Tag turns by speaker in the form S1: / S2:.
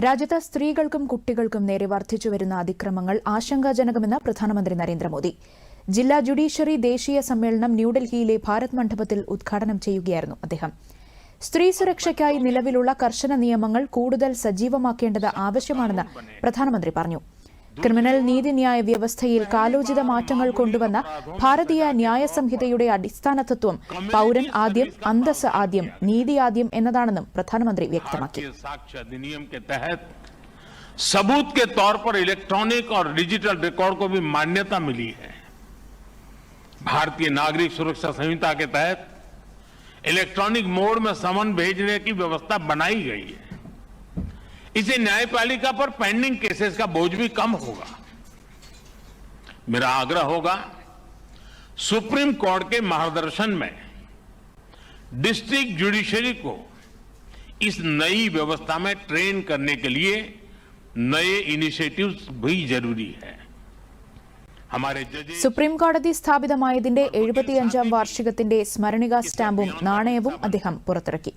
S1: രാജ്യത്ത് സ്ത്രീകൾക്കും കുട്ടികൾക്കും നേരെ വർദ്ധിച്ചുവരുന്ന അതിക്രമങ്ങൾ ആശങ്കാജനകമെന്ന് പ്രധാനമന്ത്രി നരേന്ദ്രമോദി. ജില്ലാ ജുഡീഷ്യറി ദേശീയ സമ്മേളനം ന്യൂഡൽഹിയിലെ ഭാരത് മണ്ഡപത്തിൽ ഉദ്ഘാടനം ചെയ്യുകയായിരുന്നു അദ്ദേഹം. സ്ത്രീ സുരക്ഷയ്ക്കായി നിലവിലുള്ള കർശന നിയമങ്ങൾ കൂടുതൽ സജീവമാക്കേണ്ടത് ആവശ്യമാണെന്ന് പ്രധാനമന്ത്രി പറഞ്ഞു. ക്രിമിനൽ നീതിന്യായ വ്യവസ്ഥയിൽ കാലോചിത മാറ്റങ്ങൾ കൊണ്ടുവന്ന ഭാരതീയ ന്യായ സംഹിതയുടെ അടിസ്ഥാന തത്വം പൌരൻ ആദ്യം അന്തസ് ആദ്യം നീതി ആദ്യം എന്നതാണെന്നും പ്രധാനമന്ത്രി വ്യക്തമാക്കി
S2: भारतीय साक्ष्य अधिनियम के तहत सबूत के तौर पर इलेक्ट्रॉनिक और डिजिटल रिकॉर्ड को भी मान्यता मिली है भारतीय नागरिक सुरक्षा संहिता के तहत इलेक्ट्रॉनिक मोड में समन भेजने की व्यवस्था बनाई गई है इससे न्यायपालिका पर पेंडिंग केसेस का बोझ भी कम होगा मेरा आग्रह होगा सुप्रीम कोर्ट के मार्गदर्शन में डिस्ट्रिक्ट जुडिशरी को इस नई व्यवस्था में ट्रेन करने के लिए नए इनिशिएटिव्स भी जरूरी है हमारे जजेस
S1: സുപ്രീം കോടതി സ്ഥാപിതമായതിന്റെ എഴുപത്തിയഞ്ചാം വാർഷികത്തിന്റെ സ്മരണിക സ്റ്റാമ്പും നാണയവും അദ്ദേഹം പുറത്തിറക്കി